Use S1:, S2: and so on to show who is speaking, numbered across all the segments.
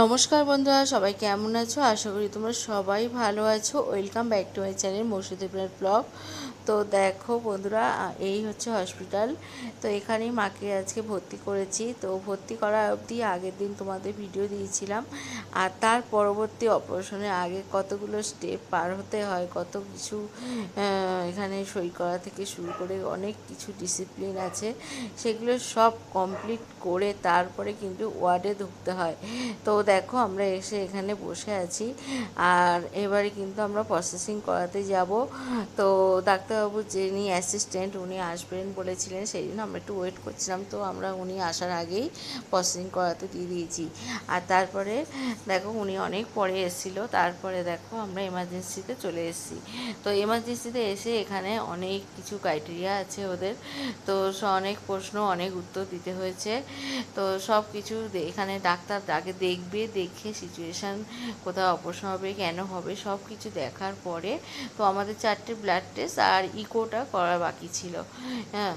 S1: নমস্কার বন্ধুরা, সবাই কেমন আছো? আশা করি তোমরা সবাই ভালো আছো। Welcome back to my channel Masudebnath vlog তো দেখো বন্ধুরা, এই হচ্ছে হসপিটাল তো এখানেই মাকে আজকে ভর্তি করেছি। তো ভর্তি করা অবধি আগের দিন তোমাদের ভিডিও দিয়েছিলাম। আর তার পরবর্তী অপারেশনের আগে কতগুলো স্টেপ পার হতে হয়, কত কিছু এখানে সই করা থেকে শুরু করে অনেক কিছু ডিসিপ্লিন আছে, সেগুলো সব কমপ্লিট করে তারপরে কিন্তু ওয়ার্ডে ঢুকতে হয়। তো দেখো আমরা এসে এখানে বসে আছি। আর এবারে কিন্তু আমরা প্রসেসিং করাতে যাব। তো ডাক্তারবাবু যিনি অ্যাসিস্ট্যান্ট উনি আসবেন বলেছিলেন, সেই জন্য আমরা একটু ওয়েট করছিলাম। তো আমরা উনি আসার আগেই প্রসেসিং করাতে দিয়ে দিয়েছি। আর তারপরে দেখো উনি অনেক পরে এসেছিল। তারপরে দেখো আমরা এমার্জেন্সিতে চলে এসেছি। তো এমার্জেন্সিতে এসে এখানে অনেক কিছু ক্রাইটেরিয়া আছে ওদের। তো অনেক প্রশ্ন, অনেক উত্তর দিতে হয়েছে। তো সব কিছু এখানে ডাক্তার আগে দেখবে, দেখে সিচুয়েশান কোথায় অপারেশন হবে, কেন হবে সব কিছু দেখার পরে তো আমাদের চারটে ব্লাড টেস্ট আর ইকোটা করা বাকি ছিল। হ্যাঁ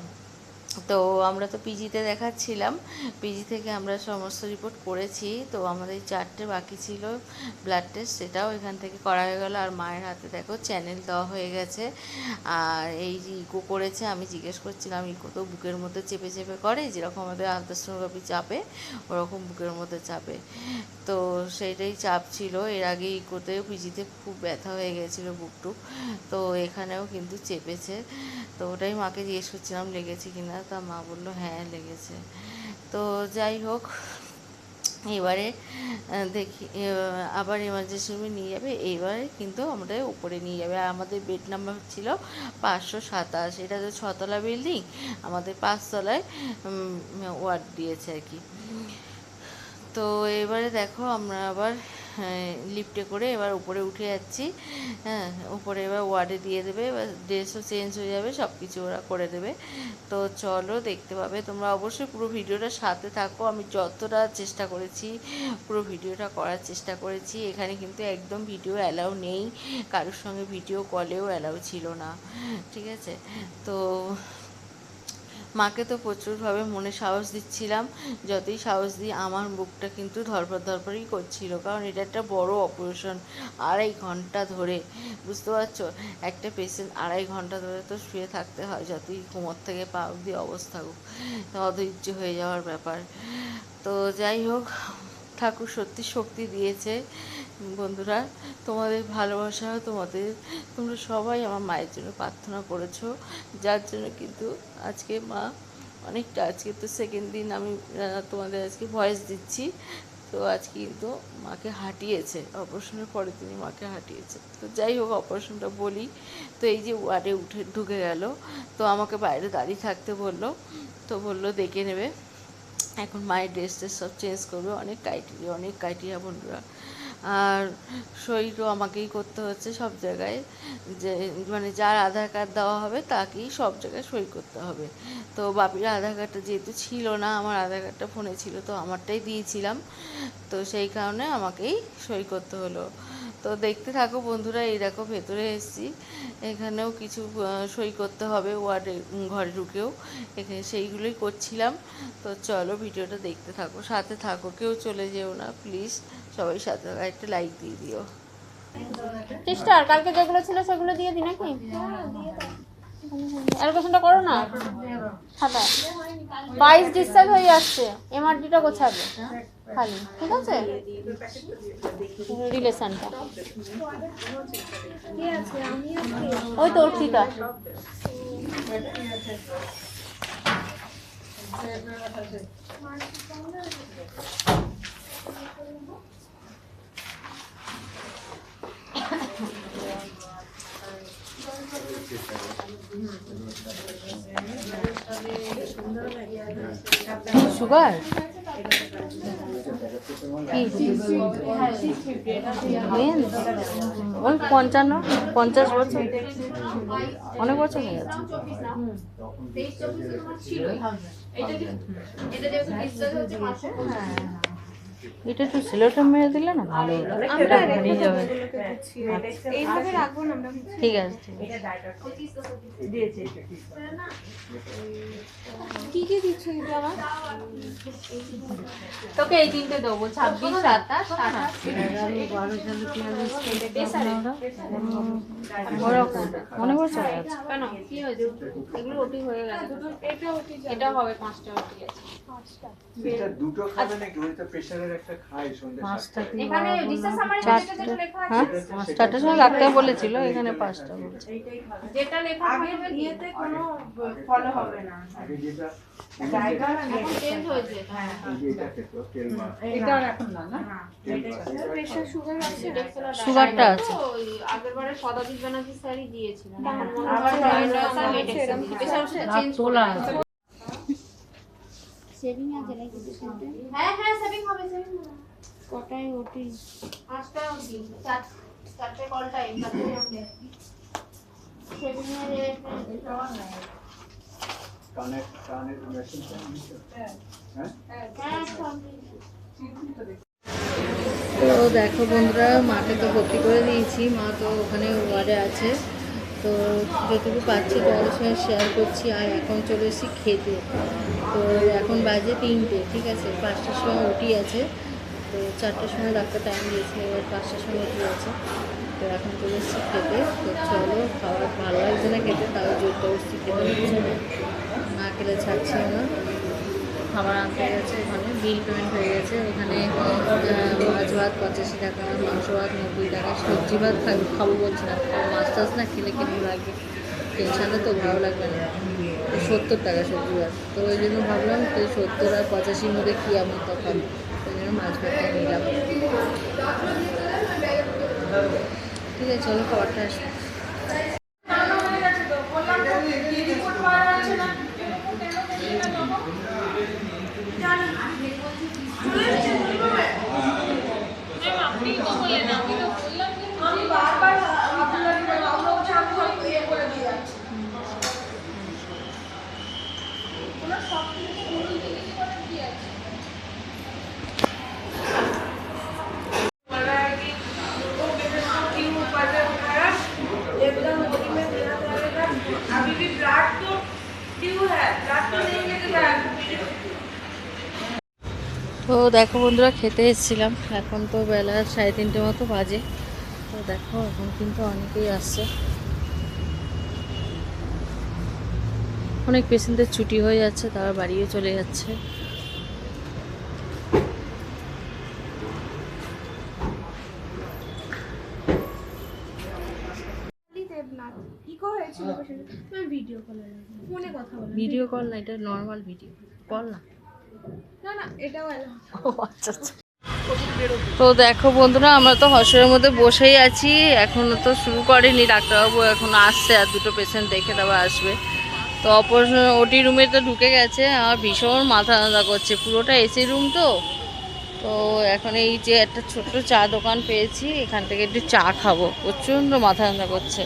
S1: তো আমরা তো পিজিতে দেখাচ্ছিলাম। পিজি থেকে আমরা সমস্ত রিপোর্ট করেছি। তো আমাদের চারটে বাকি ছিল ব্লাড টেস্ট সেটাও এখান থেকে করা হয়ে গেল। আর মায়ের হাতে দেখো চ্যানেল দেওয়া হয়ে গেছে। আর এই যে ইকো করেছে, আমি জিজ্ঞেস করছিলাম, ইকো তো বুকের মধ্যে চেপে চেপে করে, যেরকম আমাদের আলট্রাসোনোগ্রাফি চাপে, ওরকম বুকের মধ্যে চাপে। তো সেইটাই চাপ ছিল। এর আগে ইকোতেও পিজিতে খুব ব্যথা হয়ে গেছিল বুকটুক। তো এখানেও কিন্তু চেপেছে। তো ওটাই মাকে জিজ্ঞেস করছিলাম, লেগেছে কিনা? তা মা বলল হ্যাঁ লেগেছে। তো যাই হোক, এবারে দেখি আবার এমার্জেন্সি রুমে নিয়ে যাবে, এবারে কিন্তু আমাদের উপরে নিয়ে যাবে। আর আমাদের বেড নাম্বার ছিল পাঁচশো সাতাশ। এটা তো ছতলা বিল্ডিং আমাদের পাঁচতলায় ওয়ার্ড দিয়েছে আর কি। তো এবারে দেখো, আমরা আবার লিফটে করে এবার উপরে উঠে যাচ্ছি। হ্যাঁ উপরে এবার ওয়ার্ডে দিয়ে দেবে, এবার ড্রেসও চেঞ্জ হয়ে যাবে সব কিছু ওরা করে দেবে। তো চলো দেখতে পাবে তোমরা অবশ্যই পুরো ভিডিওটা সাথে থাকো। আমি যতটা চেষ্টা করেছি, পুরো ভিডিওটা করার চেষ্টা করেছি। এখানে কিন্তু একদম ভিডিও অ্যালাউ নেই। কারোর সঙ্গে ভিডিও কলেও অ্যালাউ ছিল না। ঠিক আছে? তো মাকে তো প্রচুরভাবে মনে সাহস দিচ্ছিলাম, যতই সাহস দিই আমার বুকটা কিন্তু ধরপর ধরপরই করছিল, কারণ এটা একটা বড় অপারেশন আড়াই ঘণ্টা ধরে, বুঝতে পারছ? একটা পেশেন্ট আড়াই ঘণ্টা ধরে তো শুয়ে থাকতে হয়, যতই কোমর থেকে পা অবধি অবস্থা হোক, অধৈর্য হয়ে যাওয়ার ব্যাপার। তো যাই হোক, ঠাকুর সত্যি শক্তি দিয়েছে। বন্ধুরা, তোমাদের ভালোবাসা, তোমাদের, তোমরা সবাই আমার মায়ের জন্য প্রার্থনা করেছ। যার জন্য কিন্তু আজকে মা অনেকটা, আজকে তো সেকেন্ড দিন আমি তোমাদের আজকে ভয়েস দিচ্ছি। তো আজকে কিন্তু মাকে হাঁটিয়েছে। অপারেশনের পরে তিনি মাকে হাঁটিয়েছে। তো যাই হোক, অপারেশনটা বলি। তো এই যে ওয়ার্ডে উঠে, ঢুকে গেল। তো আমাকে বাইরে দাঁড়িয়ে থাকতে বলল। তো বলল, দেখে নেবে। এখন মায়ের ড্রেস ট্রেস সব চেঞ্জ করবে। অনেক ক্রাইটেরিয়া অনেক ক্রাইটেরিয়া বন্ধুরা। আর সইও আমাকেই করতে হচ্ছে সব জায়গায়। যে মানে যার আধার কার্ড দেওয়া হবে তাকেই সব জায়গায় সই করতে হবে। তো বাপির আধার কার্ডটা যেহেতু ছিল না, আমার আধার কার্ডটা ফোনে ছিল, তো আমারটাই দিয়েছিলাম। তো সেই কারণে আমাকেই সই করতে হলো। তো দেখতে থাকো বন্ধুরা, এই দেখো ভেতরে এসেছি। এখানেও কিছু সই করতে হবে ওয়ার্ডে, ঘরে ঢুকেও। এখানে সেইগুলোই করছিলাম। তো চলো ভিডিওটা দেখতে থাকো, সাথে থাকো, কেউ চলে যেও না, প্লিজ। সবাই সাথে একটা লাইক দিয়ে দিও।
S2: সিস্টার কালকে যেগুলো ছিল সেগুলো দিয়ে দি নাকি? অ্যালোকেশনটা করো না? খাতা বাইশ ডিসচার্জ হয়ে যাচ্ছে এমআরডিটা গোছাবে। খালি, ঠিক আছে? রিলেশনটা ওই তো অর্চিতা
S1: সুগার? ওই পঞ্চান্ন পঞ্চাশ বছর। অনেক বছর হয়ে গেছে। এটা একটু সিলেটে মেরে দিলে না ভালো এটা যাবে।
S2: এইভাবে রাখব না আমরা
S1: ঠিক আছে
S2: কি কি দিচ্ছ দিদি আমার
S3: তোকে এই তিনটে দেবো ছাব্বিশ সাতাশ আঠাশ।
S4: মনে করছ
S3: কেন? কি হয়েছে? এগুলো ওটি হয়ে গেছে। এটা হবে পাঁচটা ওটি আছে
S5: দুটো খাবে নাকি? ওই তো প্রেশারের
S4: হ্যাঁ? চারটের সময় ডাক্তার বলেছিল এখানে পাঁচটা বলছে।
S3: যেটা লেখা থাকবে?
S6: কোনো ফলো হবে না।
S4: সুগারটা আছে।
S3: ব্যানার্জি স্যারই দিয়েছিলেন।
S7: সেভিং আছে নাকি দুটোতে?
S3: হ্যাঁ হ্যাঁ সেভিং হবে সেভিং হবে।
S7: কটায় ওটি
S3: পাঁচটা অবধি চার চারটে কল টাইম চারটে
S7: সেভিং এর রেট
S5: কানের কানের মেশিন হ্যাঁ।
S7: হ্যাঁ? কমপ্লিট
S4: তো দেখো বন্ধুরা মাকে তো ভর্তি করে দিয়েছি। মা তো ওখানে ওয়ার্ডে আছে। তো যতটুকু পাচ্ছি তোমাদের সঙ্গে শেয়ার করছি। আর এখন চলে এসেছি খেতে। তো এখন বাজে তিনটে, ঠিক আছে? পাঁচটার সময় ওটি আছে। তো চারটের সময় ডাক্তার টাইম দিয়েছে এবার পাঁচটার সময় ওটি আছে। তো এখন চলে এসেছি খেতে। তো চলো খাবার ভালো লাগছে না খেতে, তাও জোর জবরদস্তি খেতে হচ্ছে না। খেলে ছাড়ছে না। খাবার আনতে গেছে ওখানে বিল পেমেন্ট হয়ে গেছে। ওখানে মাছ ভাত পঁচাশি টাকা, মাংস ভাত নব্বই টাকা, সবজি ভাত খাব- খাব বলছে না মাছ টাছ না খেলে কেমন লাগবে টেনশানে তো ভালো লাগবে না। সত্তর টাকা সবজি ভাত তো ওই জন্য ভাবলাম তো সত্তর আর পঁচাশির মধ্যে কী আমি তখন? ওই জন্য মাছ ভাতটা নিলাম। ঠিক আছে চলো খাবারটা আসবে দেখো বন্ধুরা খেতে এসেছিলাম। এখন তো বেলা সাড়ে তিনটে মতো বাজে। তো দেখো এখন কিন্তু অনেকেই আসছে। অনেক পেশেন্টদের ছুটি হয়ে যাচ্ছে তারা বাড়িও চলে যাচ্ছে।
S2: ভিডিও কল
S4: না এটা নর্মাল ভিডিও কল না। তো দেখো বন্ধুরা আমরা তো হসের মধ্যে বসেই আছি। এখনও তো শুরু করেনি ডাক্তারবাবু এখন আসছে আর দুটো পেশেন্ট দেখে তারপর আসবে। তো অপারেশন ওটি রুমে তো ঢুকে গেছে আমার ভীষণ মাথা ব্যথা করছে। পুরোটা এসি রুম তো? তো এখন এই যে একটা ছোট্ট চা দোকান পেয়েছি এখান থেকে একটু চা খাব। প্রচণ্ড মাথা ব্যথা করছে।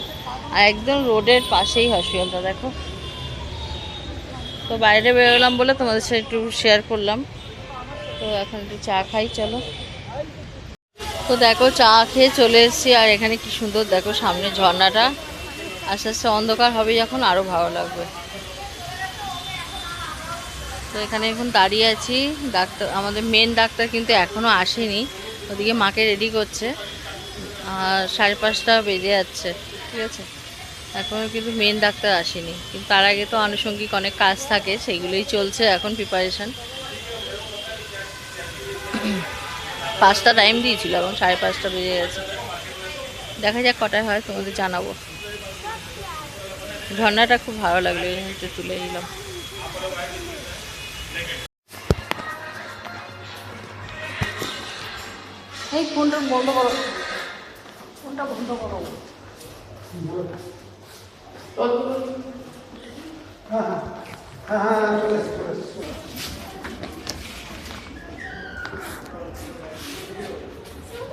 S4: আর একদম রোডের পাশেই হসপিটালটা দেখো। তো বাইরে বেরোলাম বলে তোমাদের সাথে একটু শেয়ার করলাম। তো এখন একটু চা খাই, চলো। তো দেখো, চা খেয়ে চলে এসেছি, আর এখানে কি সুন্দর, দেখো সামনে ঝর্ণাটা। আস্তে আস্তে অন্ধকার হবে যখন আরও ভালো লাগবে। তো এখানে এখন দাঁড়িয়ে আছি। ডাক্তার, আমাদের মেন ডাক্তার কিন্তু এখনও আসেনি। ওদিকে মাকে রেডি করছে। আর সাড়ে পাঁচটা বেজে যাচ্ছে, ঠিক আছে? এখনও কিন্তু মেন ডাক্তার আসেনি। কিন্তু তার আগে তো আনুষঙ্গিক অনেক কাজ থাকে, সেইগুলোই চলছে এখন প্রিপারেশন পাঁচটা টাইম দিয়েছিল এখন, সাড়ে পাঁচটা বেজে গেছে। দেখা যাক কটায় হয়, তোমাদের জানাব। ঝর্ণাটা খুব ভালো লাগল একটু তুলে নিলাম। এই ফোনটা বন্ধ করো। ফোনটা বন্ধ করো।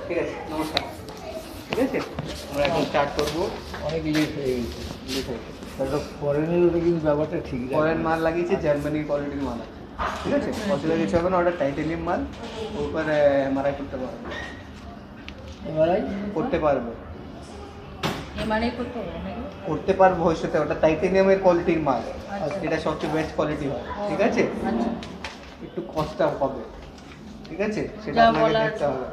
S5: ঠিক আছে নমস্কার ঠিক আছে আমরা এখন স্টার্ট করব
S8: অনেক লেট হয়ে গেছে ফরেনের ওটা কিন্তু ব্যাপারটা ঠিক
S5: ফরেন মাল লাগিয়েছে জার্মানির কোয়ালিটির মাল। আছে ঠিক আছে? অসুবিধা কিছু হবে না ওটা মাল। এমআরআই করতে পারবে।
S8: এমআরআই
S5: করতে পারবে।
S4: এমআরআই করতে হবে
S5: করতে পারব ভবিষ্যতে ওটা টাইটেনিয়ামের কোয়ালিটির মাল। এটা সবচেয়ে বেস্ট কোয়ালিটি হয় ঠিক আছে?
S4: আচ্ছা।
S5: একটু কষ্ট হবে ঠিক আছে? সেটা আপনাকে দেখতে হবে।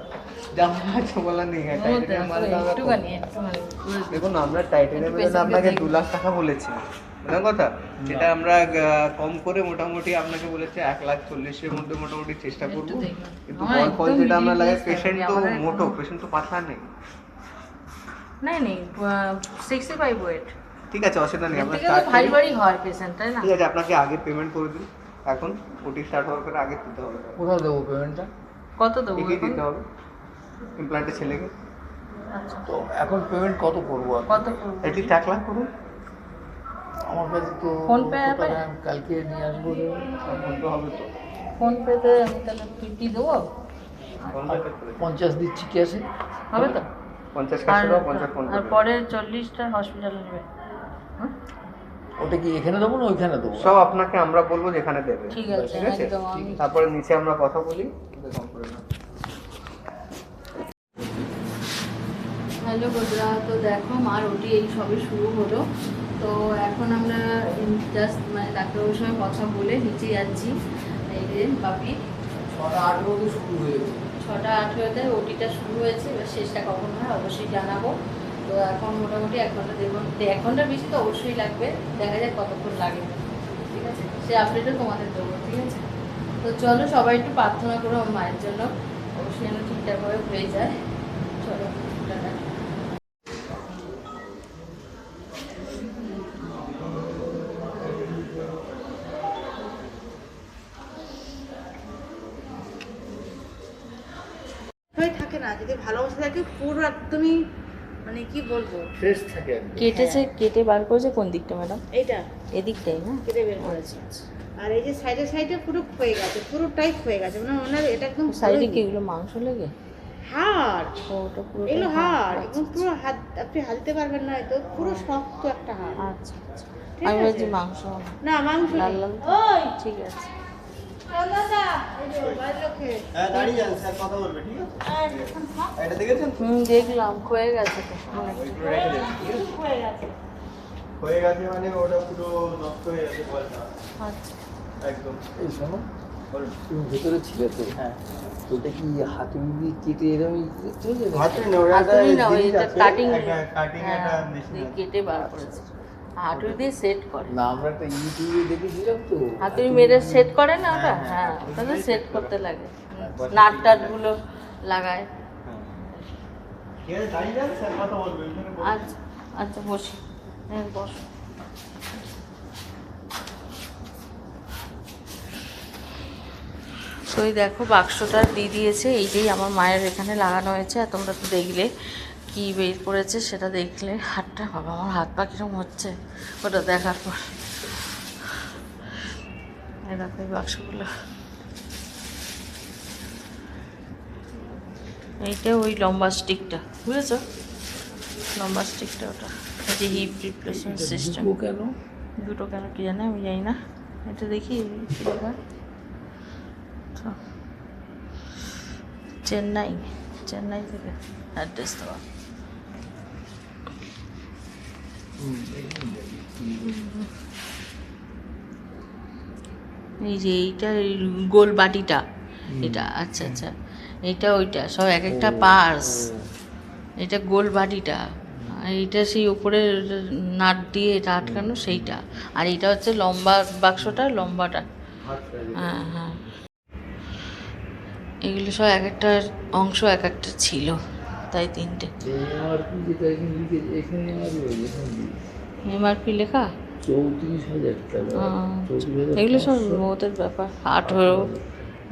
S5: হ্যাঁ দেখুন আমরা টাইটেনিয়ামের জন্য আপনাকে দু লাখ টাকা বলেছি কথা? যেটা আমরা কম করে মোটামুটি আপনাকে বলেছি এক লাখ চল্লিশের মধ্যে মোটামুটি চেষ্টা করব। কিন্তু ফল যেটা আমরা
S4: class
S5: পেশেন্ট তো মোটো পেশেন্ট তো পাতলা নেই।
S4: নাই নেই সিক্সটি ফাইভ ওয়েট
S5: ঠিক আছে অসুবিধা নেই
S4: থেকে
S5: স্টার্ট
S4: ভারী ভারী হয় পেশেন্ট তাই না?
S5: ঠিক আছে আপনাকে আগে পেমেন্ট করে দিন এখন ওটি স্টার্ট হওয়ার পরে আগে দিতে হবে।
S8: কোথায় দেবো পেমেন্টটা
S4: কত দেবো
S5: এগিয়ে দিতে হবে। ইমপ্লান্টের ছেলেকে।
S4: আচ্ছা।
S8: তো এখন পেমেন্ট কত করব
S4: কত করব?
S5: এটলিস্ট এক লাখ করুন।
S8: আমার কাছে তো
S4: ফোন পে
S8: কালকে নিয়ে আসব
S5: ফোন তো হবে তো।
S4: ফোন পেতে আমি তাহলে ফিফটি দেবো।
S8: পঞ্চাশ দিচ্ছি ক্যাশে
S4: হবে তো?
S5: পঞ্চাশ পঞ্চাশ
S4: পরে চল্লিশটা হসপিটালে নেবে।
S8: ওটা কি এখানে দেবো না ওইখানে দেবো?
S5: সব আপনাকে আমরা বলব যেখানে দেবে।
S4: ঠিক আছে
S5: ঠিক আছে? তারপরে নিচে আমরা কথা বলি কম করে নাও।
S4: হ্যালো বন্ধুরা তো দেখো মার ওটি এই সবে শুরু হলো। তো এখন আমরা জাস্ট মানে ডাক্তারবাবুর সঙ্গে কথা বলে নিচে যাচ্ছি। এই যে বাপি।
S8: আট শুরু হয়ে গেছে।
S4: ছটা আঠেরোতে ওটিটা শুরু হয়েছে, এবার শেষটা কখন হয় অবশ্যই জানাব। তো এখন মোটামুটি এক ঘণ্টা, দেড় ঘণ্টা এক ঘণ্টার বেশি তো অবশ্যই লাগবে, দেখা যায় কতক্ষণ লাগে। ঠিক আছে? সে আপডেটও তোমাদের দেবো, ঠিক আছে? তো চলো সবাই একটু প্রার্থনা করো আমার মায়ের জন্য। অবশ্যই যেন ঠিকঠাকভাবে হয়ে যায়। চলো, টাটা।
S6: যদি ভালোবাসা থাকে পুরো একদমই মানে কি বলব?
S8: ফ্রেশ থাকে একদম।
S4: কেটেছে কেটে বার করেছে কোন দিকটা ম্যাডাম
S6: এইটা।
S4: এদিকটাই না
S6: কেটে বের করেছে। আর এই যে সাইডে সাইডে পুরো ক্ষয়ে গেছে পুরোটাই ক্ষয়ে গেছে। মানে ওনার এটা একদম
S4: সাইডে কি এগুলো মাংস লেগে?
S6: হাড়।
S4: ওটা পুরো
S6: এগুলো হাড়। একদম পুরো হাত আপনি হালতে পারবেন না হয়তো পুরো শক্ত একটা হাড়।
S4: আচ্ছা আচ্ছা। আমি। বলছি মাংস
S6: না মাংস
S4: লাল। লাল।
S6: ওই!
S4: ঠিক আছে।
S5: হ্যাঁ
S4: গেছে
S5: হয়ে গেছে। মানে ওটা পুরো নষ্ট হয়ে গেছে বলটা।
S4: আচ্ছা।
S5: একদম।
S8: এই শোনো তুমি ভেতরে ছিলে তো।
S5: হ্যাঁ।
S8: ওটা কি হাতুড়ি দিয়ে কেটে এরকম চলে
S5: হাতে না ওটা
S4: হাতুড়ি না ওই
S5: জিনিস
S4: এটা
S5: আছে,
S4: কাটিং
S5: কাটিং একটা মেশিন
S4: কেটে বার করেছে। হাতুড়ি দিয়ে সেট করে।
S8: না আমরা একটা ইউটিউবে দেখেছিলাম তো।
S4: হাতুড়ি মেরে সেট করে না ওটা? হ্যাঁ ওটা সেট করতে লাগে। নাট টাটগুলো লাগায়। আচ্ছা আচ্ছা বসি। হ্যাঁ বস। তো এই দেখো বাক্সটা দিয়ে দিয়েছে এইটাই আমার মায়ের এখানে লাগানো হয়েছে আর তোমরা তো দেখলে। কি বের করেছে সেটা দেখলে হাতটা বাবা আমার হাত পা কীরকম হচ্ছে? ওটা দেখার পর। দেখো এই বাক্সগুলো। এইটা ওই লম্বা স্টিকটা বুঝেছ? লম্বা স্টিকটা ওটা। যে হিপ রিপ্লেসমেন্ট সিস্টেম
S8: দুটো কেন?
S4: দুটো কেন কি জানে আমি জানি না। এটা দেখি চেন্নাই চেন্নাই থেকে অ্যাড্রেস দেওয়া। এই যে এইটা এই গোল বাটিটা এটা আচ্ছা আচ্ছা এটা ওইটা সব এক একটা পার্স। এটা গোল বাটিটা আর এইটা সেই উপরে নাট দিয়ে এটা আটকানো সেইটা। আর এইটা হচ্ছে লম্বা বাক্সটা লম্বাটা। হ্যাঁ হ্যাঁ। এগুলো সব এক একটা অংশ এক একটা ছিল। তাই তিনটে।
S8: এমআরপি এখানে এখানে এখানে
S4: লেখা?
S8: চৌত্রিশ হাজার টাকা।
S4: এগুলো সব। ওদের ব্যাপার। আঠেরো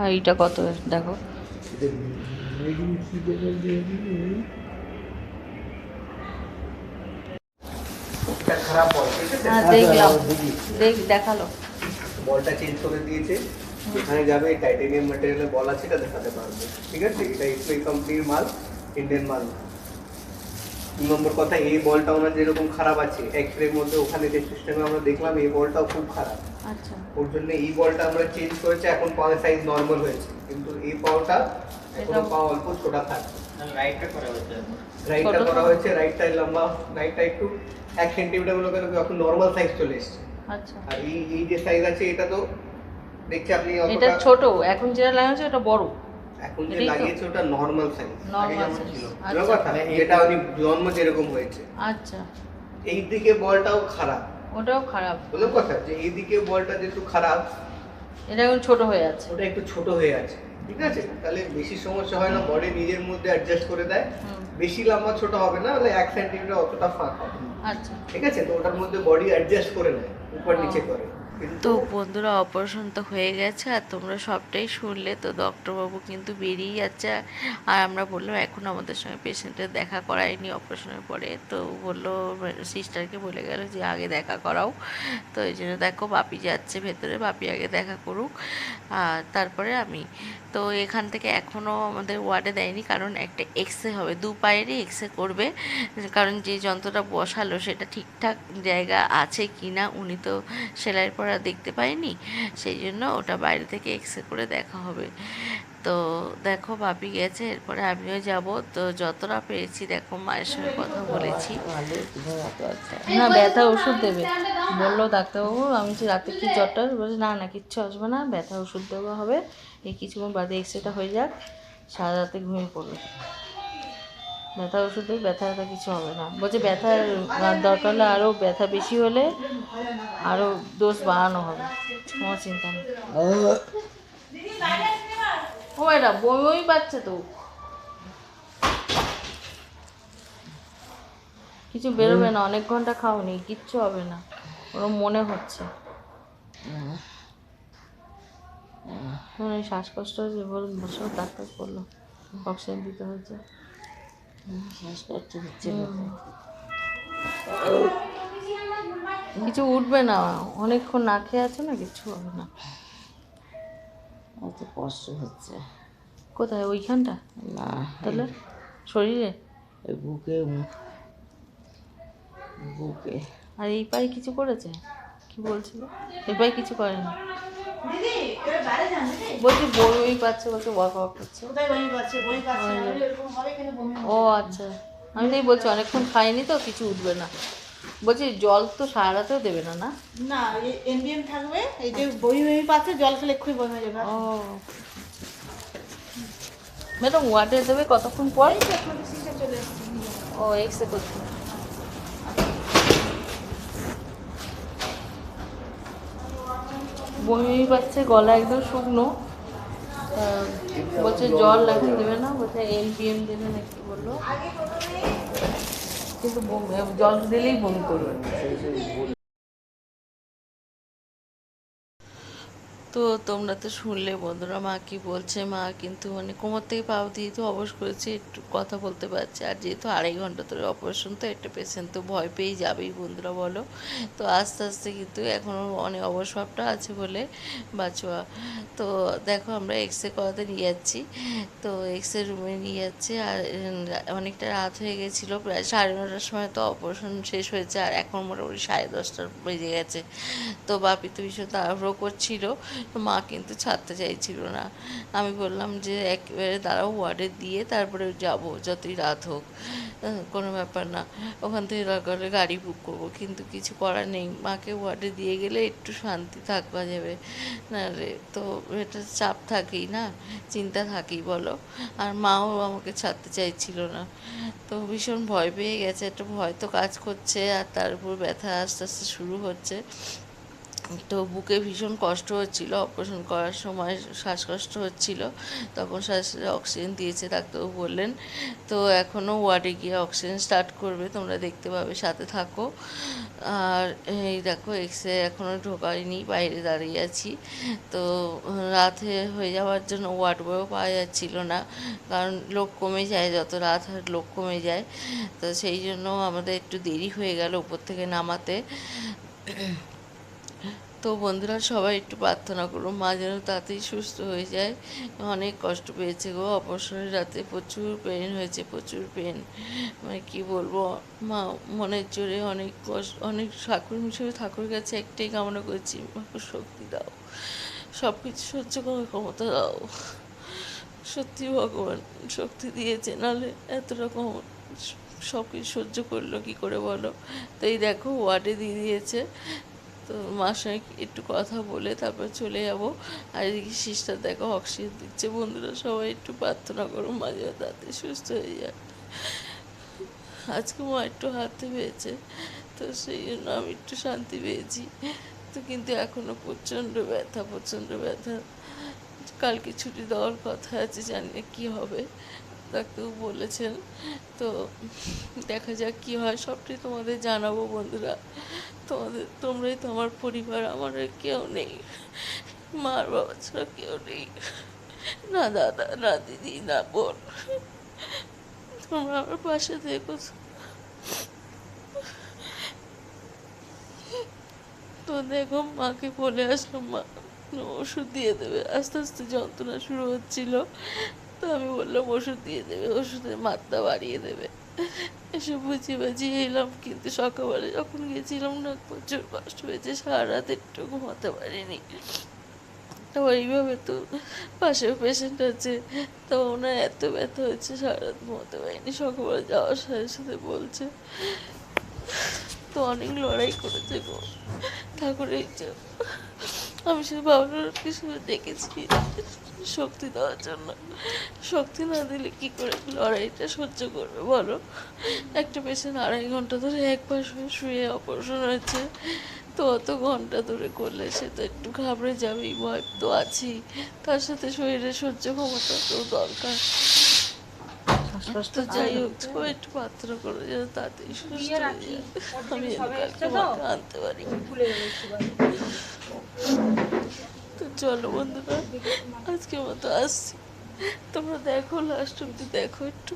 S4: আর এইটা কত? দেখো।
S8: এটা মেডিন কি দেখা
S5: এটা
S4: দেখলাম। দেখাল।
S5: বলটা চেঞ্জ করে দিয়েছে। যেখানে যাবে টাইটেনিয়াম ম্যাটেরিয়ালের বল আছে এটা দেখাতে পারবে। ঠিক আছে? এটা ইসরো কোম্পানির মাল। ইন্ডিয়ান মাল দু নম্বর কথা এই বলটা ওনার যেরকম খারাপ আছে এক্স রের মধ্যে ওখানে যে সিস্টেমে আমরা দেখলাম এই বলটাও খুব খারাপ।
S4: আচ্ছা।
S5: ওর জন্য এই বলটা আমরা চেঞ্জ করেছি এখন পাওয়ার সাইজ নর্মাল হয়েছে। কিন্তু এই পাওয়াটা এখনও
S4: এটা-
S5: পা অল্প ছোটা থাকবে
S9: রাইটটা করা হচ্ছে
S5: রাইটটা করা হয়েছে রাইটটা লম্বা রাইটটা একটু এক সেন্টিমিটারগুলো কেন এখন নর্মাল সাইজ চলে এসেছে।
S4: আচ্ছা।
S5: আর এই এই যে সাইজ আছে এটা তো দেখছি আপনি
S1: এটা ছোট এখন যেটা লাগাচ্ছে ওটা বড়।
S5: এখন যে লাগিয়েছে ওটা নর্মাল সাইজ আগে যেমন ছিল।
S1: আচ্ছা।
S5: কথা যেটা উনি জন্ম যেরকম হয়েছে।
S1: আচ্ছা।
S5: এই দিকে বলটাও খারাপ।
S1: ওটাও খারাপ।
S5: বুঝলো কথা যে এই দিকে বলটা যেহেতু খারাপ
S1: এটা এখন ছোট হয়ে আছে।
S5: ওটা একটু ছোট হয়ে আছে। ঠিক আছে? তাহলে বেশি সমস্যা হয় না বডি নিজের মধ্যে অ্যাডজাস্ট করে দেয়। বেশি লম্বা ছোট হবে না তাহলে এক সেন্টিমিটার অতটা ফাঁক হবে।
S1: আচ্ছা।
S5: ঠিক আছে? তো ওটার মধ্যে বডি অ্যাডজাস্ট করে নেয় উপর নিচে করে।
S1: তো বন্ধুরা অপারেশন তো হয়ে গেছে আর তোমরা সবটাই শুনলে। তো ডক্টরবাবু কিন্তু বেরিয়ে যাচ্ছে। আর আমরা বললাম, এখন আমাদের সঙ্গে পেশেন্টের দেখা করায়নি অপারেশনের পরে। তো বলল সিস্টারকে বলে গেল যে, আগে দেখা করাও। তো এই জন্য দেখো, বাপি যাচ্ছে ভেতরে, বাপি আগে দেখা করুক। আর তারপরে আমি তো এখান থেকে এখনও আমাদের ওয়ার্ডে দেয়নি, কারণ একটা এক্সরে হবে। দু পায়েরই এক্সরে করবে, কারণ যে যন্ত্রটা বসালো সেটা ঠিকঠাক জায়গা আছে কি না উনি তো সেলাইয়ের পর দেখতে পায়নি, সেই জন্য ওটা বাইরে থেকে এক্সরে করে দেখা হবে। তো দেখো ভাবি গেছে, এরপরে আমিও যাব। তো যতটা পেরেছি, দেখো মায়ের সঙ্গে কথা বলেছি। না, ব্যথা ওষুধ দেবে। বলল ডাক্তারবাবু, আমি যে রাতে কি জ্বরটা, বলছে না না, কিচ্ছু আসবে না, ব্যথা ওষুধ দেওয়া হবে। এই কিছুক্ষণ বাদে এক্সরেটা হয়ে যাক, সারা রাতে ঘুমিয়ে পড়বে। ব্যথা ওষুধ দেবে, ব্যথা ব্যথা কিছু হবে না। বলছে ব্যথার দরকার হলে আরও ব্যথা বেশি হলে আরও ডোজ বাড়ানো হবে। কোনো চিন্তা নেই। ও এটা বই বই পাচ্ছে তো। কিছু বেরোবে না অনেক ঘণ্টা খাওনি কিচ্ছু হবে না ওরম মনে হচ্ছে। মানে শ্বাসকষ্ট হয়েছে বল বসে ডাক্তার করল অক্সিজেন দিতে হয়েছে। শ্বাসকষ্ট হচ্ছে কিছু উঠবে না অনেকক্ষণ না খেয়ে আছে না কিছু হবে না।
S8: অত কষ্ট হচ্ছে।
S1: কোথায়? ওইখানটা?
S8: না
S1: তাহলে শরীরে?
S8: এই বুকে বুকে।
S1: আর এই পায়ে কিছু করেছে? কি বলছিল? এই পায়ে কিছু করেনি। বলছি বই বই পাচ্ছে বলছে ওয়াক ওয়াক করছে। ও আচ্ছা। আমি তাই বলছি অনেকক্ষণ খাইনি তো কিছু উঠবে না। বলছি জল তো সারা রাতেও দেবে না না?
S6: না এনবিএম থাকবে এই যে বই বই পাচ্ছে জল খেলে এক্ষুনি বই হয়ে যাবে।
S1: ও। ম্যাডাম ওয়াটার দেবে কতক্ষণ পর? ও এক্সে করছে। বমি পাচ্ছে গলা একদম শুকনো। বলছে জল এখন দেবে না বলছে এলপিএম দেবে না কি বলল? কিন্তু জল দিলেই বমি করবে তো তোমরা তো শুনলে, বন্ধুরা, মা কি বলছে? মা কিন্তু মানে কোমর থেকে পাও দিয়ে তো অবশ করেছে, একটু কথা বলতে পারছে। আর যেহেতু আড়াই ঘণ্টা ধরে অপারেশন তো একটা পেশেন্ট তো ভয় পেয়েই যাবেই, বন্ধুরা, বলো। তো আস্তে আস্তে কিন্তু এখনও অনেক অবসভাবটা আছে বলে বাঁচোয়া। তো দেখো, আমরা এক্স রে করাতে নিয়ে যাচ্ছি। তো এক্সরে রুমে নিয়ে যাচ্ছে, আর অনেকটা রাত হয়ে গেছিল, প্রায় সাড়ে নটার সময় তো অপারেশন শেষ হয়েছে, আর এখন মোটামুটি সাড়ে দশটার বেজে গেছে। তো বাপি তো ভীষণ তাড়াহুড়ো করছিল। মা কিন্তু ছাড়তে চাইছিল না। আমি বললাম যে, একেবারে দাঁড়াও, ওয়ার্ডে দিয়ে তারপরে যাব, যতই রাত হোক। কোনো ব্যাপার না, ওখান থেকে দরকার গাড়ি বুক করব। কিন্তু কিছু করার নেই। মাকে ওয়ার্ডে দিয়ে গেলে একটু শান্তি থাকা যাবে। না রে, তো এটা চাপ থাকেই না, চিন্তা থাকেই, বলো। আর মাও আমাকে ছাড়তে চাইছিল না। তো ভীষণ ভয় পেয়ে গেছে। একটা ভয় তো কাজ করছে, আর তার উপর ব্যথা আস্তে আস্তে শুরু হচ্ছে। তো বুকে ভীষণ কষ্ট হচ্ছিল অপারেশন করার সময় শ্বাসকষ্ট হচ্ছিল, তখন শ্বাস অক্সিজেন দিয়েছে ডাক্তারবাবু বললেন। তো এখনও ওয়ার্ডে গিয়ে অক্সিজেন স্টার্ট করবে, তোমরা দেখতে পাবে, সাথে থাকো। আর এই দেখো এক্সরে এখনও ঢোকায়নি, বাইরে দাঁড়িয়ে আছি। তো রাতে হয়ে যাওয়ার জন্য ওয়ার্ড বয়ও পাওয়া যাচ্ছিল না, কারণ লোক কমে যায়, যত রাত লোক কমে যায়। তো সেই জন্য আমাদের একটু দেরি হয়ে গেল উপর থেকে নামাতে। তো বন্ধুরা সবাই একটু প্রার্থনা করো। মা যেন তাড়াতাড়ি সুস্থ হয়ে যায়। অনেক কষ্ট পেয়েছে গো। অপারেশনের রাতে প্রচুর পেন হয়েছে, প্রচুর পেন মানে কি বলব? মা, মনের জোরে অনেক কষ্ট অনেক ঠাকুর হিসেবে ঠাকুর কাছে একটাই কামনা করছি মাকে শক্তি দাও। সব কিছু সহ্য করার ক্ষমতা দাও। সত্যি ভগবান, শক্তি দিয়েছে। নাহলে এত রকম সব কিছু সহ্য করল কী করে বলো? তো এই দেখো, ওয়ার্ডে দিয়ে দিয়েছে।
S10: তো মার সঙ্গে একটু কথা বলে তারপর চলে যাব। আর এদিকে সিস্টার দেখো অক্সিজেন দিচ্ছে। বন্ধুরা সবাই একটু প্রার্থনা করো, মাঝে তাতে সুস্থ হয়ে যায় আজকে মা একটু হাতে পেয়েছে তো সেই জন্য আমি একটু শান্তি পেয়েছি। তো কিন্তু এখনও প্রচণ্ড ব্যথা প্রচণ্ড ব্যথা। কালকে ছুটি দেওয়ার কথা আছে, জানি না কী হবে। ডাক্তারবাবু বলেছেন। তো দেখা যাক কী হয়, সবটাই তোমাদের জানাব বন্ধুরা। তোমাদের, তোমরাই তো আমার পরিবার, আমার কেউ নেই। মার বাবা ছাড়া কেউ নেই। না দাদা, না দিদি, না বোন। তোমরা আমার পাশে থেকো। তো দেখো, মাকে বলে আসলো মা। ওষুধ দিয়ে দেবে। আস্তে আস্তে যন্ত্রণা শুরু হচ্ছিল। তো আমি বললাম, ওষুধ দিয়ে দেবে, ওষুধের মাত্রা বাড়িয়ে দেবে। এসে বুঝিয়ে বাজিয়ে এলাম, কিন্তু সকালবেলা যখন গেছিলাম না প্রচুর কষ্ট হয়েছে সারা রাত একটু ঘুমাতে পারিনি। তো এইভাবে তো পাশে পেশেন্ট আছে, তো ওনার এত ব্যথা হয়েছে সারা রাত ঘুমাতে পারিনি। সকালবেলা যাওয়ার সাথে সাথে বলছে, তো অনেক লড়াই করেছে গো, ঠাকুরের আমি শুধু বাবার শুধু দেখেছি। শক্তি দেওয়ার জন্য। শক্তি না দিলে কি করে লড়াইটা সহ্য করবে বলো? একটা পেশেন্ট আড়াই ঘণ্টা ধরে একবার শুয়ে শুয়ে অপারেশন হয়েছে। তো অত ঘণ্টা ধরে করলে সে তো একটু ঘাবড়ে যাবেই ভয় তো আছেই। তার সাথে শরীরে সহ্য ক্ষমতা তো দরকার। তো যাই হোক একটু প্রার্থনা করো যেন তাড়াতাড়ি সুস্থ হয়ে আমি কালকে আনতে পারি। তো চলো বন্ধুরা আজকে মতো আসছি। তোমরা দেখো লাস্ট অব্দি দেখো একটু।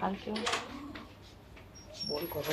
S10: কালকে
S4: বল কথা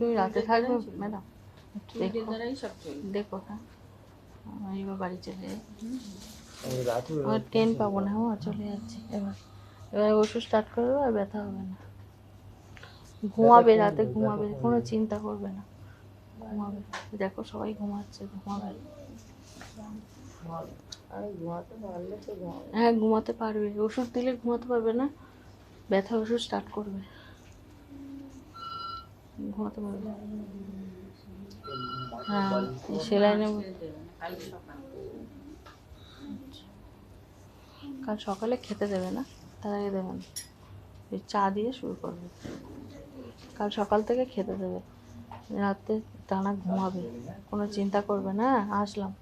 S10: তুমি রাতে থাকবে ম্যাডাম। একটু দেখো। দেখো হ্যাঁ আমি এবার বাড়ি চলে যাই। আমার ট্রেন পাবো না ও চলে যাচ্ছে। এবার এবার ওষুধ স্টার্ট করবে আর ব্যথা হবে না। ঘুমাবে রাতে ঘুমাবে কোনো চিন্তা করবে না। ঘুমাবে। দেখো সবাই ঘুমাচ্ছে ঘুমাবে। হ্যাঁ ঘুমাতে পারবে। ওষুধ দিলে ঘুমাতে পারবে না। ব্যথা ওষুধ স্টার্ট করবে। ঘুমাতে পারবে। হ্যাঁ সেলাই নেব। কাল সকালে খেতে দেবে না, তার আগে দেবেন ওই চা দিয়ে শুরু করবে। কাল সকাল থেকে খেতে দেবে। রাতে টানা ঘুমাবে। কোনো চিন্তা করবে না আসলাম।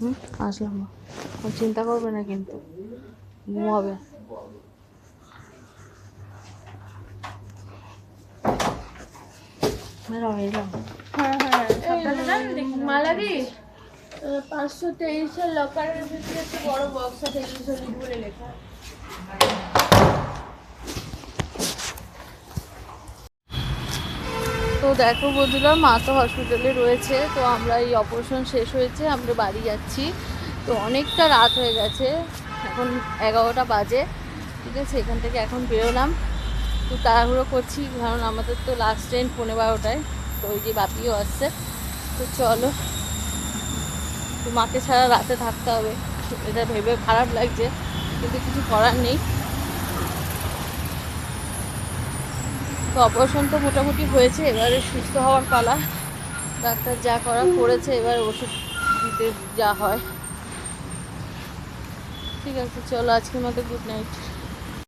S10: হুম, আসলাম চিন্তা করবে না কিন্তু, ঘুমাবে।
S2: পাঁচশো তেইশের
S10: তো দেখো বন্ধুরা, মা তো হসপিটালে রয়েছে, তো আমরা এই অপারেশন শেষ হয়েছে, আমরা বাড়ি যাচ্ছি। তো অনেকটা রাত হয়ে গেছে, এখন এগারোটা বাজে, ঠিক আছে? এখান থেকে এখন বেরোলাম। তো তাড়াহুড়ো করছি, কারণ আমাদের তো লাস্ট ট্রেন পনেরো বারোটায়, তো ওই যে বাপিও আসছে। তো চলো, তো মাকে ছাড়া রাতে থাকতে হবে। এটা ভেবে খারাপ লাগছে, কিন্তু কিছু করার নেই। তো অপারেশন তো মোটামুটি হয়েছে, এবারে সুস্থ হওয়ার পালা। ডাক্তার যা করা করেছে, এবার ওষুধ দিতে যা হয়। ঠিক আছে, চলো, আজকের মতো গুড নাইট